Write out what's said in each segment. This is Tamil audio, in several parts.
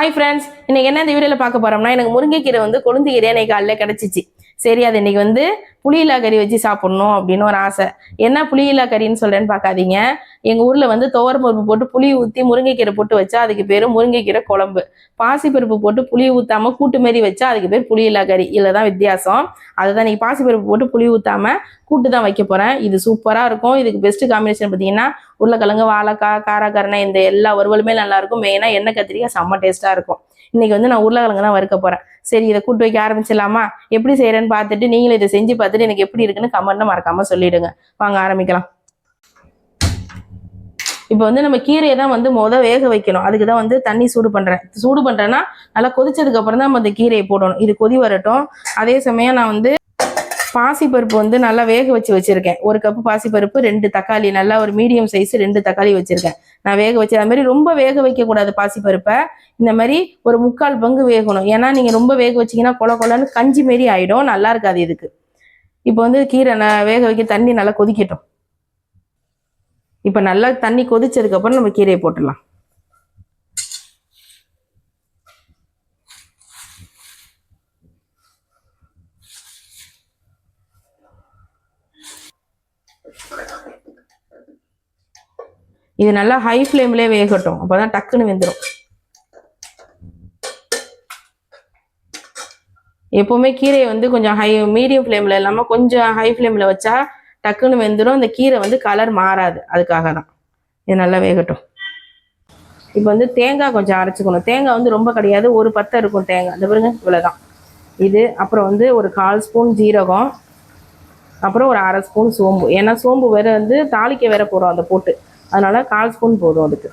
ஹாய் ஃப்ரெண்ட்ஸ் இன்னைக்கு என்ன இந்த வீடியோவில் பார்க்க போறோம்னா எனக்கு முருங்கைக்கீரை வந்து கொழுந்து கீரை இன்னைக்கு காலையில் கிடச்சிச்சு. சரி அது இன்னைக்கு வந்து புளியிலா கறி வச்சு சாப்பிடணும் அப்படின்னு ஒரு ஆசை. என்ன புளியிலா கறின்னு சொல்றேன்னு பார்க்காதீங்க. எங்கள் ஊரில் வந்து துவரம்பருப்பு போட்டு புளி ஊற்றி முருங்கைக்கீரை போட்டு வச்சா அதுக்கு பேர் முருங்கைக்கீரை குழம்பு. பாசிப்பருப்பு போட்டு புளி ஊற்றாம கூட்டு மாரி வச்சா அதுக்கு பேர் புளியிலா கறி. இதில் தான் வித்தியாசம். அதுதான் நீங்கள் பாசிப்பருப்பு போட்டு புளி ஊற்றாம கூட்டு தான் வைக்க போகிறேன் இது சூப்பராக இருக்கும். இதுக்கு பெஸ்ட் காம்பினேஷன் பார்த்தீங்கன்னா உருளைக்கிழங்கு வாழைக்காய் காராக்கரணை இந்த எல்லா வறுவலுமே நல்லாயிருக்கும் மெயினாக எண்ணெய் கத்திரிக்காய் செம்ம டேஸ்ட்டாக இருக்கும். இன்றைக்கி வந்து நான் உருளைக்கிழங்கு தான் வறுக்க போகிறேன் சரி இதை கூட்டு வைக்க ஆரம்பிச்சிடலாமா? எப்படி செய்கிறேன்னு பார்த்துட்டு நீங்களும் இதை செஞ்சு பார்த்துட்டு எனக்கு எப்படி இருக்குன்னு கமெண்ட்ல மறக்காம சொல்லிடுங்க. வாங்க ஆரம்பிக்கலாம். இப்போ வந்து நம்ம கீரையை தான் வந்து மொதல் வேக வைக்கணும். அதுக்கு தான் வந்து தண்ணி சூடு பண்றேன். சூடு பண்றேன்னா நல்லா கொதிச்சதுக்கு அப்புறம் தான் நம்ம அந்த கீரையை போடணும். இது கொதி வரட்டும். அதே சமயம் நான் வந்து பாசிப்பருப்பு வந்து நல்லா வேக வச்சு வச்சிருக்கேன். ஒரு கப்பு பாசிப்பருப்பு ரெண்டு தக்காளி நல்லா ஒரு மீடியம் சைஸ் ரெண்டு தக்காளி வச்சிருக்கேன். நான் வேக வச்சு அது மாதிரி ரொம்ப வேக வைக்கக்கூடாது பாசிப்பருப்பை. இந்த மாதிரி ஒரு முக்கால் பங்கு வேகணும். ஏன்னா நீங்க ரொம்ப வேக வச்சீங்கன்னா கொல கொலன்னு கஞ்சி மாரி ஆகிடும் நல்லா இருக்காது இதுக்கு. இப்போ வந்து கீரை நான் வேக வைக்க தண்ணி நல்லா கொதிக்கட்டும். இப்போ நல்லா தண்ணி கொதிச்சதுக்கப்புறம் நம்ம கீரையை போட்டுடலாம். இது நல்லா ஹை ஃப்ளேம்லேயே வேகட்டும். அப்பதான் டக்குன்னு வெந்துடும் எப்போவுமே கீரையை வந்து கொஞ்சம் ஹை மீடியம் ஃப்ளேமில் இல்லாமல் கொஞ்சம் ஹை ஃப்ளேமில் வச்சா டக்குன்னு வெந்துடும் அந்த கீரை வந்து கலர் மாறாது. அதுக்காக தான் இது நல்லா வேகட்டும். இப்போ வந்து தேங்காய் கொஞ்சம் அரைச்சிக்கணும். தேங்காய் வந்து ரொம்ப கிடையாது. ஒரு பத்தை இருக்கும் தேங்காய். இந்த பாருங்க இவ்வளோதான் இது அப்புறம் வந்து ஒரு கால் ஸ்பூன் ஜீரகம். அப்புறம் ஒரு அரை ஸ்பூன் சோம்பு. ஏன்னா சோம்பு வேற வந்து தாளிக்க வேற போகிறோம் அதை போட்டு. அதனால் கால் ஸ்பூன் போதும் அதுக்கு.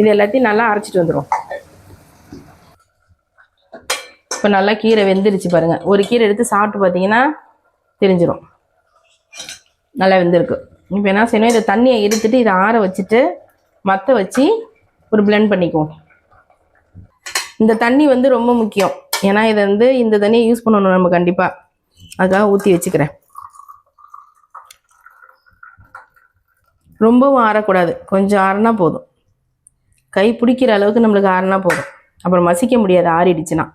இது எல்லாத்தையும் நல்லா அரைச்சிட்டு வந்துடும் இப்போ நல்லா கீரை வெந்துருச்சு பாருங்கள் ஒரு கீரை எடுத்து சாப்பிட்டு பார்த்தீங்கன்னா தெரிஞ்சிடும் நல்லா வெந்திருக்கு. இப்போ என்ன செய்யணும்? இதை தண்ணியை எடுத்துட்டு இதை ஆற வச்சுட்டு மற்ற வச்சு ஒரு பிளெண்ட் பண்ணிக்குவோம். இந்த தண்ணி வந்து ரொம்ப முக்கியம். ஏன்னா இதை வந்து இந்த தண்ணியை யூஸ் பண்ணணும் நம்ம கண்டிப்பாக அதுக்காக ஊற்றி வச்சுக்கிறேன். ரொம்பவும் ஆறக்கூடாது. கொஞ்சம் ஆறுனா போதும். கை பிடிக்கிற அளவுக்கு நம்மளுக்கு ஆறுனா போதும். அப்புறம் மசிக்க முடியாது. ஆறிடுச்சுன்னா.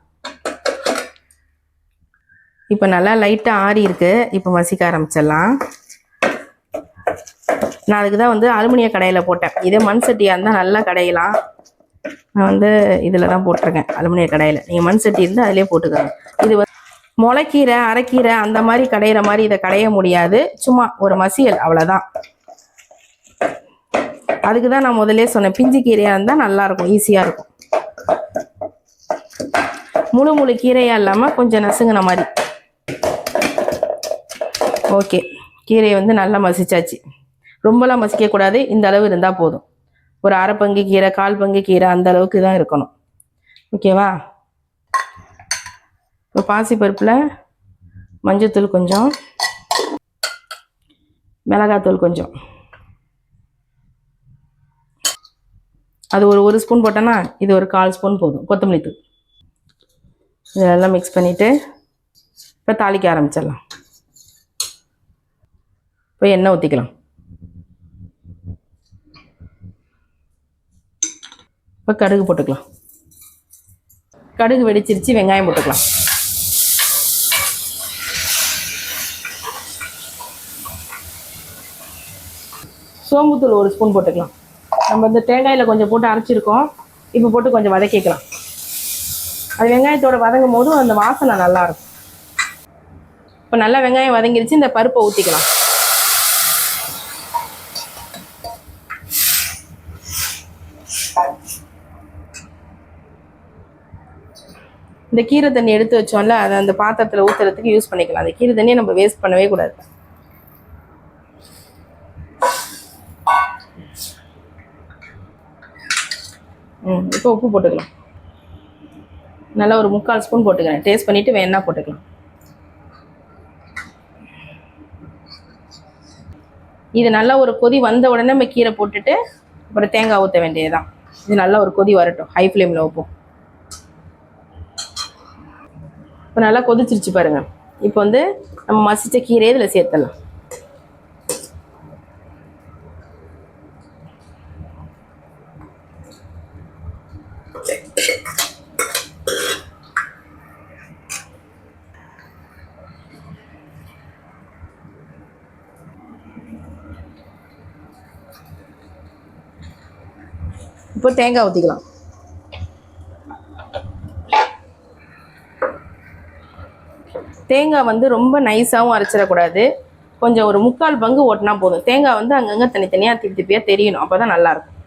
இப்போ நல்லா லைட்டாக ஆறி இருக்கு. இப்போ மசிக்க ஆரம்பிச்சிடலாம். நான் அதுக்கு தான் வந்து அலுமினிய கடையில் போட்டேன். இதே மண் சட்டியாக இருந்தால் நல்லா கடையலாம். நான் வந்து இதில் தான் போட்டிருக்கேன் அலுமினிய கடையில். நீங்கள் மண் சட்டி இருந்தால் அதிலே போட்டுக்கோங்க. இது வந்து முளைக்கீரை அரைக்கீரை அந்த மாதிரி கடையிற மாதிரி இதை கடைய முடியாது. சும்மா ஒரு மசியல் அவ்வளோதான் அதுக்கு தான் நான் முதலே சொன்னேன் பிஞ்சு கீரையாக இருந்தால் நல்லாயிருக்கும் ஈஸியாக இருக்கும். முழு முழு கீரையாக இல்லாமல் கொஞ்சம் நசுங்கின மாதிரி. ஓகே. கீரையை வந்து நல்லா மசிச்சாச்சு. ரொம்பலாம் மசிக்கக்கூடாது. இந்த அளவு இருந்தால் போதும். ஒரு அரை பங்கு கீரை கால் பங்கு கீரை அந்த அளவுக்கு தான் இருக்கணும். ஓகேவா? இப்போ பாசிப்பருப்பில் மஞ்சத்தூள் கொஞ்சம். மிளகாத்தூள் கொஞ்சம். அது ஒரு ஒரு ஸ்பூன் போட்டோன்னா இது ஒரு கால் ஸ்பூன் போதும். கொத்தமல்லி தூள் இதெல்லாம் மிக்ஸ் பண்ணிவிட்டு இப்போ தாளிக்க ஆரம்பிச்சிடலாம். இப்போ எண்ணெய் ஊற்றிக்கலாம் இப்போ கடுகு போட்டுக்கலாம். கடுகு வெடிச்சிருச்சு வெங்காயம் போட்டுக்கலாம். சோம்புத்தூள் ஒரு ஸ்பூன் போட்டுக்கலாம். நம்ம இந்த தேங்காயில் கொஞ்சம் போட்டு அரைச்சிருக்கோம். இப்போ போட்டு கொஞ்சம் வதக்கிக்கலாம். அது வெங்காயத்தோட வதங்கும் போதும் அந்த வாசனை நல்லாயிருக்கும். இப்போ நல்லா வெங்காயம் வதங்கிருச்சு இந்த பருப்பை ஊற்றிக்கலாம் இந்த கீரை தண்ணி எடுத்து வச்சோம்ல அதை அந்த பாத்திரத்தில் ஊற்றுறதுக்கு யூஸ் பண்ணிக்கலாம். அந்த கீரை தண்ணியை நம்ம வேஸ்ட் பண்ணவே கூடாது. ம் இப்போ உப்பு போட்டுக்கலாம். நல்லா ஒரு முக்கால் ஸ்பூன் போட்டுக்கிறேன். டேஸ்ட் பண்ணிவிட்டு வேணா போட்டுக்கலாம். இது நல்லா ஒரு கொதி வந்த உடனே நம்ம கீரை போட்டுட்டு அப்புறம் தேங்காய் ஊற்ற வேண்டியதுதான். இது நல்லா ஒரு கொதி வரட்டும். ஹை ஃப்ளேமில் வைப்போம் இப்போ நல்லா கொதிச்சிருச்சு பாருங்க. இப்போ வந்து நம்ம மசித்த கீரையை இதில் சேர்த்தலாம் இப்போ தேங்காய் ஊற்றிக்கலாம் தேங்காய் வந்து ரொம்ப நைஸாகவும் அரைச்சிடக்கூடாது. கொஞ்சம் ஒரு முக்கால் பங்கு ஓட்டினா போதும். தேங்காய் வந்து அங்கங்கே தனித்தனியாக திப்பி திப்பியாக தெரியணும். அப்போ தான் நல்லாயிருக்கும்.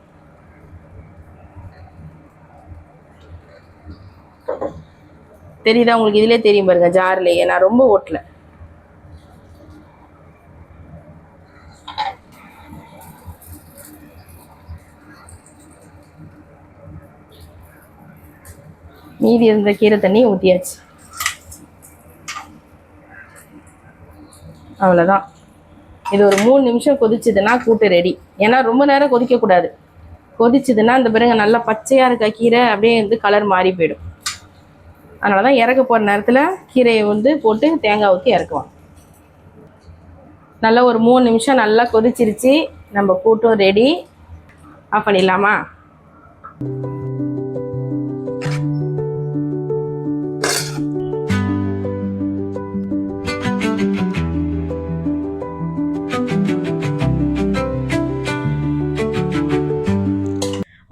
தெரியுதா உங்களுக்கு? இதிலே தெரியும் பாருங்க ஜார்லேயே. நான் ரொம்ப ஓட்டல. மீதி இருந்த கீரை தண்ணி ஊற்றியாச்சு அவ்வளோதான் இது ஒரு மூணு நிமிஷம் கொதிச்சதுன்னா கூட்டு ரெடி ஏன்னா ரொம்ப நேரம் கொதிக்கக்கூடாது கொதிச்சதுன்னா இந்த பிறகு நல்லா பச்சையாக இருக்க கீரை அப்படியே வந்து கலர் மாறி போயிடும். அதனால தான் இறக்க போகிற நேரத்தில் கீரையை வந்து போட்டு தேங்காய் ஊற்றி இறக்குவோம். நல்லா ஒரு மூணு நிமிஷம் நல்லா கொதிச்சிருச்சு. நம்ம கூட்டும் ரெடி ஆஃப் பண்ணிடலாமா?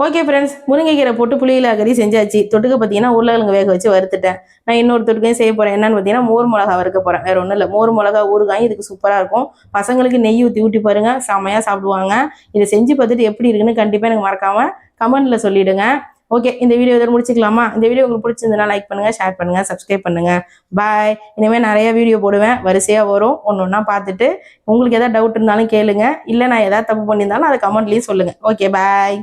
ஓகே ஃப்ரெண்ட்ஸ் முருங்கைக்கீரை போட்டு புளியில கறி செஞ்சாச்சு. தொட்டுக்க பார்த்தீங்கன்னா உருளைக்கிழங்கு வேக வச்சு வறுத்துட்டேன். நான் இன்னொரு தொட்டுக்கையும் செய்ய போகிறேன் என்னன்னு பார்த்தீங்கன்னா மோர் மிளகா வறுக்க போகிறேன் வேறு ஒன்றும் இல்லை. மோர் மிளகா ஊறுகாயும் இதுக்கு சூப்பராக இருக்கும். பசங்களுக்கு நெய் ஊற்றி ஊட்டி பாருங்க. செமையாக சாப்பிடுவாங்க. இதை செஞ்சு பார்த்துட்டு எப்படி இருக்குன்னு கண்டிப்பாக எனக்கு மறக்காமல் கமெண்ட்டில் சொல்லிவிடுங்க ஓகே இந்த வீடியோ இதோட முடிச்சுக்கலாமா? இந்த வீடியோ உங்களுக்கு பிடிச்சிருந்தனா லைக் பண்ணுங்கள் ஷேர் பண்ணுங்கள் சப்ஸ்கிரைப் பண்ணுங்கள் பாய் இனிமேல் நிறைய வீடியோ போடுவேன். வரிசையாக வரும். ஒன்று ஒன்றா பார்த்துட்டு உங்களுக்கு எதாவது டவுட் இருந்தாலும் கேளுங்க. இல்லை நான் எதாவது தப்பு பண்ணியிருந்தாலும் அதை கமெண்ட்லேயும் சொல்லுங்கள் ஓகே பாய்